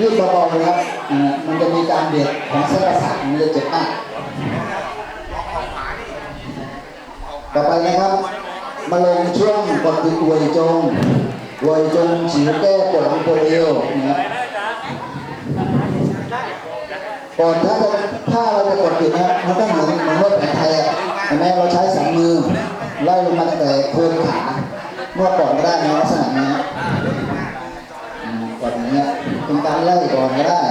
ยืดเบาๆเลยครับอ่ามันจะมีการเบียดของเส้นประสาทมันจะเจ็บมากต่อไปนะครับ มาลงช่วงกดติดอวยจงอวยจงฉีวแก้ปวดหลังปวดเอวนะครับก่อนถ้าจะถ้าเราจะกดติดนะมันก็เหมือนเหมือนนวดแผนไทยอะเห็นไมเราใช้สองมือไล่ลงมาตั้งแต่โคนขานวดก่อนก็ได้ในลักษณะนี้อืมก่อนอย่างเงี้ยเป็นการ ไล่ก่อนก็ได้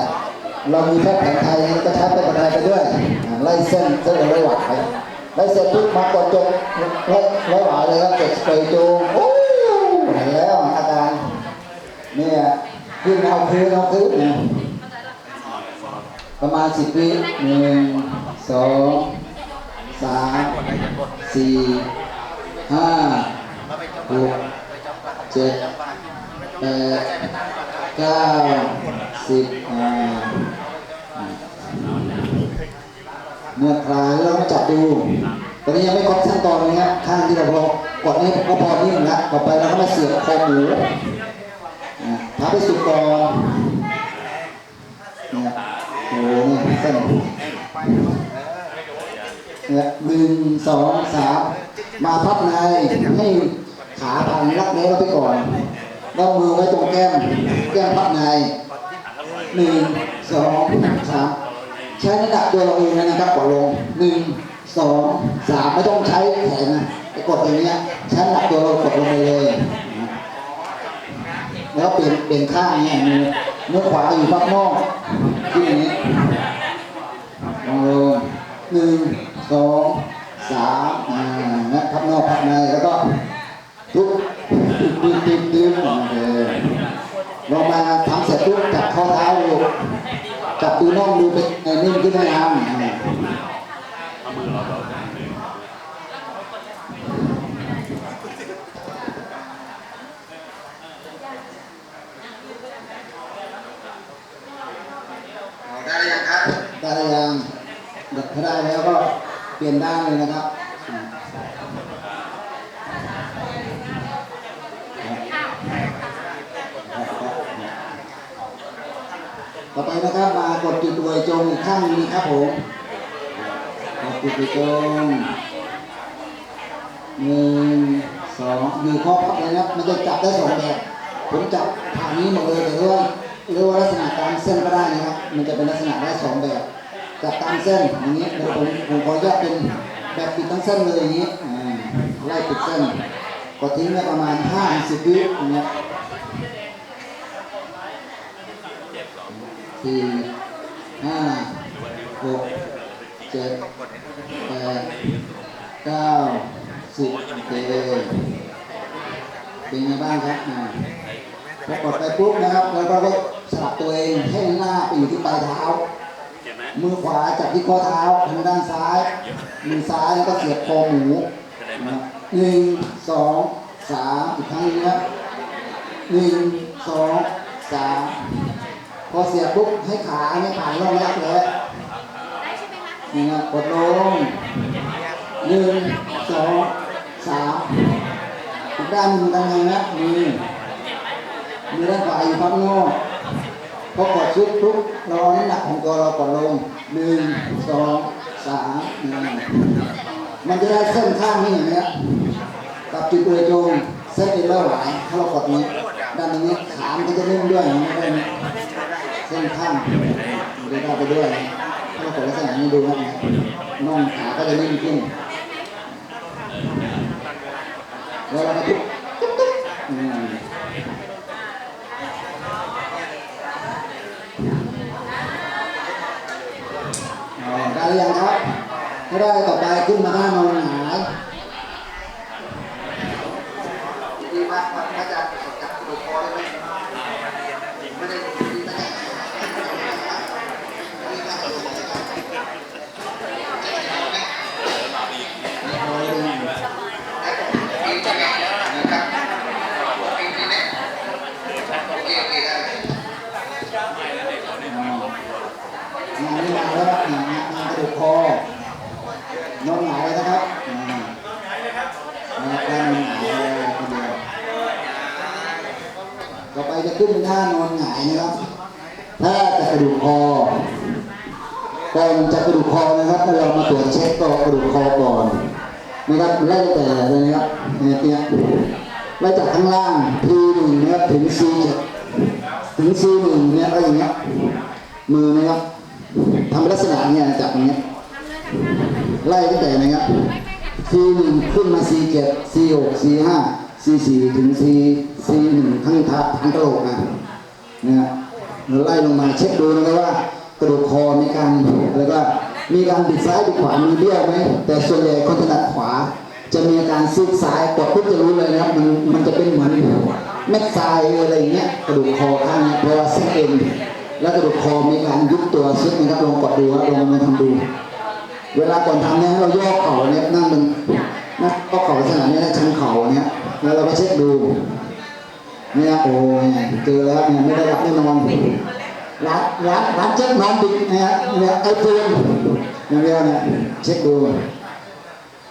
เรามีแพทย์แผนไทยก็ใช้แพทย์แผนไทยไปด้วยไล่เส้นเส้นไล่หวายไล่เสร็จปุ๊บมากดจงไล่ไล่หวายเลยครับเจ็บสปรย์จูงโอ้เห็นแล้วอาการเนี่ยขึ้นเอาพื้นเอาพื้นเนี่ยประมาณสิบวิหนึ่งสองสามสี่ห้าหกเจ็ดแปด เก้าสิบอ่าเมื่อคลายแล้วเรามาจับดู ตอนนี้ยังไม่ครบขั้นตอนเลยครับข้างที่เราพอกดนี้ก็พอนิ่มล้วต่อไปเราก็มาเสียบคอหมูอ่าพับไปสุดก่อนนี่ยโอ้โหนี่เส้นนี่ยหนึ่งสองสามมาพับในให้ขาพันรักแร้เราไปก่อน แล้วมือไว้ตรงแก้ม แก้มพับในหนึ่งสองสามใช้น้ำหนักตัวเราเองนะครับกดลงหนึ่งสองสามไม่ต้องใช้แขนนะไปกดอย่างเงี้ยใช้น้ำหนักตัวเรากดลงไปเลย แล้วเปลี่ยนเปลี่ยนข้างเนี่ยมือมือขวาอยู่พักนอกที่อย่างนี้ลงลงหนึ่งสองสามนะพับนอกพับในแล้วก็ทุบ ดึงดึงดึงโอเคลงมาทำเสร็จปุ๊บจับข้อเท้าดูจับดูน่องดูเป็นไงนิ่มขึ้นไหมครับได้ยังครับได้ยังถ้าได้แล้วก็เปลี่ยนด้านเลยนะครับ ต่อไปนะครับมากดจุดอวจงอีกข้างนึงครับผมกดจุดอวจงหนึ่งสองอยู่ข้อพับเลยนะครับมันจะจับได้สองแบบผมจับทางนี้หมดเลยแต่ว่าเรียกว่าลักษณะตามเส้นก็ได้นะครับ มันจะเป็นลักษณะได้สองแบบจับตามเส้นอย่างนี้เดี๋ยวผมผมขออนุญาตเป็นแบบปิดทั้งเส้นเลยอย่างนี้ไล่ปิดเส้นกดทิ้งไว้ประมาณห้าสิบวิอย่างเงี้ย สี่ห้าหกเจ็ดแปดเก้าสิบโอเคเป็นไงบ้างครับอ่าพอกดไปปุ๊บนะครับ แล้วก็ก็สลับตัวเองให้หน้าไปอยู่ที่ปลายเท้า มือขวาจับที่ข้อเท้าทางด้านซ้าย มือซ้ายแล้วก็เสียบคอหมูหนึ่งสองสามอีกครั้งนึงนะครับหนึ่งสองสาม พอเสียบปุ๊บให้ขาเนี่ยผ่านร่องยักษ์เลยนี่นะกดลงหนึ่งสองสามอีกด้านหนึ่งทำไงนะมือมือด้านขวาอยู่พับนอกพอกดชุดปุ๊บเราเอาน้ำหนักของตัวเรากดลงหนึ่งสองสามนี่มันจะได้เส้นข้างนี้อย่างเงี้ยกับจุดอวยโจงเส้นเอื้อยหวายถ้าเรากดนี้ด้านนี้ขามันก็จะนิ่มด้วยอย่างนี้ด้วยนะ เส้นข้างดูได้ไปด้วยถ้าเรากดลักษณะนี้ดูนะน่องขาก็จะนิ่มขึ้นแล้วเราก็ทุบตุ๊บได้หรือยังครับถ้าได้ต่อไปขึ้นมาท่านอนหงายดีมากครับอาจารย์จับตัวคอได้ไหมไม่ได้ดีนะ งานนี้มาแล้วครับงานงานกระดูกคอนอนหงายเลยนะครับอ่านะครับนอนหงายเลยคน เดียวต่อไปจะขึ้นนท่านอนหงายนะครับถ้าจะกระดูกคอก่อนจะกระดูกคอนะครับเรามาตรวจเช็คตัวกระดูกคอก่อนนะครับไล่ตั้งแต่เลยนะครับเนี่ยเนี่ยไล่จากข้างล่าง P1 นะครับถึง C7 ถึง C1 เนี่ยก็อย่างเงี้ยมือนะครับทำลักษณะเนี่ยจับอย่างเงี้ยไล่ตั้งแต่นะครับ C1 ขึ้นมา C7 C6 C5 C4 ถึง C C1 ทั้งทับทั้งกระโหลกนะ นะครับเราไล่ลงมาเช็คดูนะครับว่ากระดูกคอมีการแล้วก็มีการบิดซ้ายบิดขวามีเบี้ยวไหมแต่ส่วนใหญ่คนถนัดขวา จะมีอาการซีกซ้ายกดปุ๊บจะรู้เลยนะครับมันมันจะเป็นเหมือนเม็ดทรายอะไรอย่างเงี้ยกระดูกคอข้างเนี้ยเพราะว่าเส้นเอ็นแล้วกระดูกคอมีการยุบตัวซึกนะครับลองกดดูครับลองมาทำดู เวลาก่อนทำเนี่ยให้เราย่อเข่าเนี่ยนั่งมันนะก็เข่าลักษณะเนี้ยชันเข่าเนี่ยแล้วเราก็เช็คดู เนี่ยโอ้ยเจอแล้วเนี่ยไม่ได้รับแน่นอนร้านร้านร้านเช็คนอนดึกนะฮะเนี่ยไอโฟนอย่างเดียวเนี่ยเช็คดู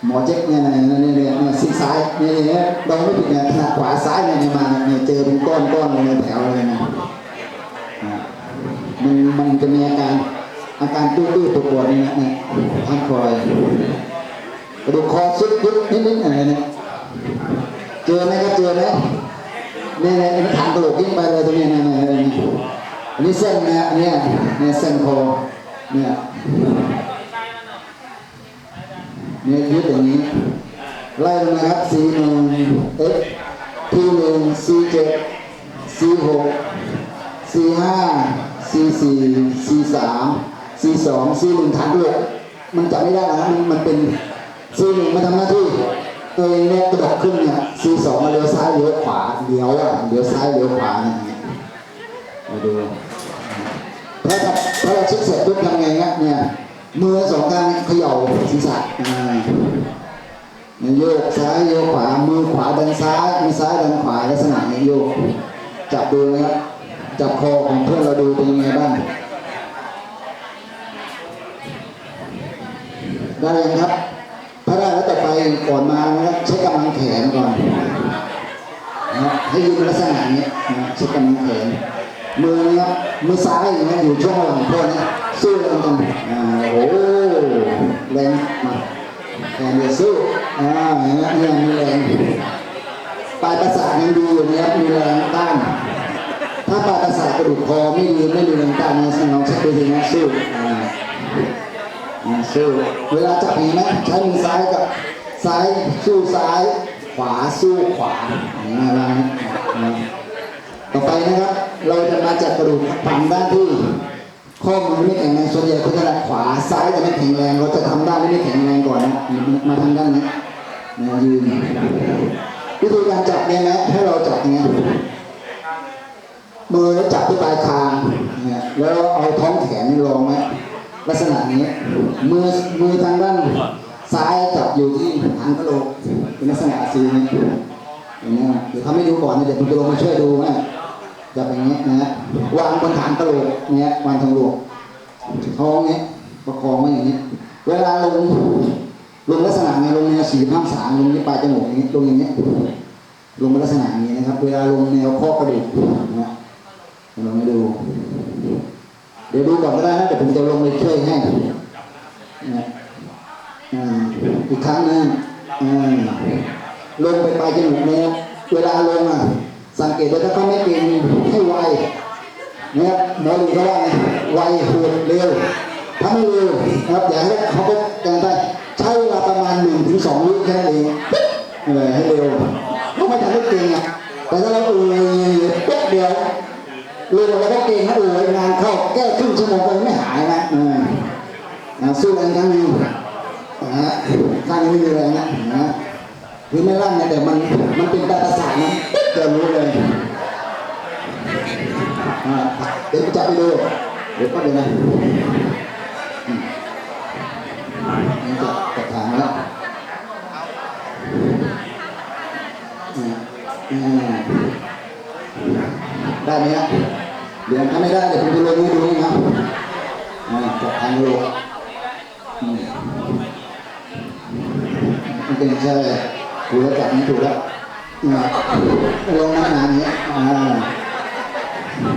หมอเช็คเนี่ยเนี่ยเนี่ยเนี่ยซีซ้ายเนี่ยเนี่ยเนี่ยเราไม่ผิดเนี่ยขนาดขวาซ้ายเนี่ยมาเนี่ยเจอเป็นก้อนก้อนๆเลยแถวเลยนะมันมันจะมีอาการอาการตื้อๆปวดปวดนี่นะเนี่ยพันคอยกระดูกคอซุดยุบนิดๆอะไรเนี่ยเจอไหมครับเจอไหม นี่ยเนี่ยอันนี้ทางกระโหลกยิ่งไปเลยตรงนี้เนี่ยเนี่ยนี่ยอันนี้เส้นนะเนี้ยเนี่ยเส้นคอเนี่ยเนี่ยยึดอย่างนี้ไล่ลงนะครับ C หนึ่ง F T หนึ่ง C เจ็ด C หก C ห้า C สี่ C สาม C สอง C หนึ่งฐานด้วยมันจับไม่ได้นะมันมันเป็น C หนึ่งมาทำหน้าที่ตัวเองเนี่ยกระดกขึ้นเนี่ย C สองมาเลี้ยวซ้ายเลี้ยวขวาเลี้ยวอะเลี้ยวซ้ายเลี้ยวขวาเนี่ยมาดูถ้าถ้าเราช็คเสร็จปุ๊บทำไงเงี้ยเนี่ยมือสองข้างเขย่าศีรษะอ่าเนี่ยโยกซ้ายโยกขวามือขวาดันซ้ายมือซ้ายดันขวาลักษณะนี้โยกจับดูนะครับจับคอของเพื่อนเราดูเป็นยังไงบ้างได้ยังครับ ได้แล้วต่อไปก่อนมานะครับเช็คกำลังแขนก่อนนะให้ยืนลักษณะนี้นะเช็คกำลังแขนมือนะครับมือซ้ายอย่างเงี้ยอยู่ช่วงหลังพ่อนะสู้แรงกันอ่าโอ้แรงมาแขนเดี๋ยวสู้อ่าอย่างเงี้ยเนี่ยมีแรงปลายประสาทยังดีอยู่นะครับมีแรงต้านถ้าปลายประสาทกระดูกคอไม่ดีไม่มีแรงต้านนะลองช็คดูสินะสู้อ่าอ่าสู้เวลาจับเห็นไหมใช้มือซ้ายกับ ซ้ายสู้ซ้าย ขวาสู้ขวาอย่างนี้นะอ่าต่อไปนะครับ เราจะมาจัดกระดูกฝั่งด้านที่ข้อมือไม่แข็งแรงส่วนใหญ่เขาจะถนัดขวาซ้ายจะไม่แข็งแรงเราจะทำด้านที่ไม่แข็งแรงก่อนนะมาทางด้านนี้นะยืนวิธีการจับเนี่ยนะให้เราจับอย่างเงี้ยมือจับที่ปลายคางเนี่ยแล้วเอาท้องแขนนี่รองไหมลักษณะนี้มือมือทางด้าน ซ้ายจับอยู่ที่หางกระโหลกเป็นลักษณะสีนี้อย่างเงี้ยเดี๋ยวทำให้ดูก่อนนะเดี๋ยวผมจะลงมาช่วยดูนะจับอย่างเงี้ยนะฮะวางบนฐานกระโหลกเนี่ยวางทางโหลกท้องเนี้ยประคองไว้อย่างนี้ยเวลาลงลงลักษณะไงลงแนวสี่ห้ามสามลงที่ปลายจมูกอย่างนี้ยลงอย่างนี้ยลงลักษณะอย่างนี้นะครับ เวลาลงแนวข้อกระดูกนะลองให้ดู เดี๋ยวดูก่อนก็ได้นะเดี๋ยวผมจะลงไปช่วยให้นะ อีกครั้งหนึงอ่าลงไปปลายจมูกเนี่ยเวลาลงอะ สังเกตว่าถ้าเขาไม่เก่งให้ไวนะครับหมอดูเขาว่าไงไวโหดเร็วถ้าไม่เร็วนะครับอย่าให้เขาก็การได้ใช้เวลาประมาณหนึ่งถึงสองวิแค่นั้นเองอะไรให้เร็วก็ไม่ทำให้เก่งอะแต่ถ้าเราเออแป๊บเดียวเร็วแล้วก็เก่งนะเอองานเข้าแก้ครึ่งชั่วโมงไปไม่หายนะเออนะสู้กันครั้งหนึ่ง นะฮะข้างนี้ไม่มีแรงนะนะคือไม่ลั่นเนี่ยแต่มันมันเป็นดาราศาสตร์นะจะรู้เลยอ่าเดี๋ยวจะไปดูเดี๋ยวก็เดี๋ยวนะนี่จะกระถางแล้วได้ไหมครับเดี๋ยวถ้าไม่ได้เดี๋ยวผมจะลงให้ดูนะครับอ่ากระถางลง เป็นใช่ถูกแล้วจับนี้ถูกแล้วลงนานๆอย่านี้อ่า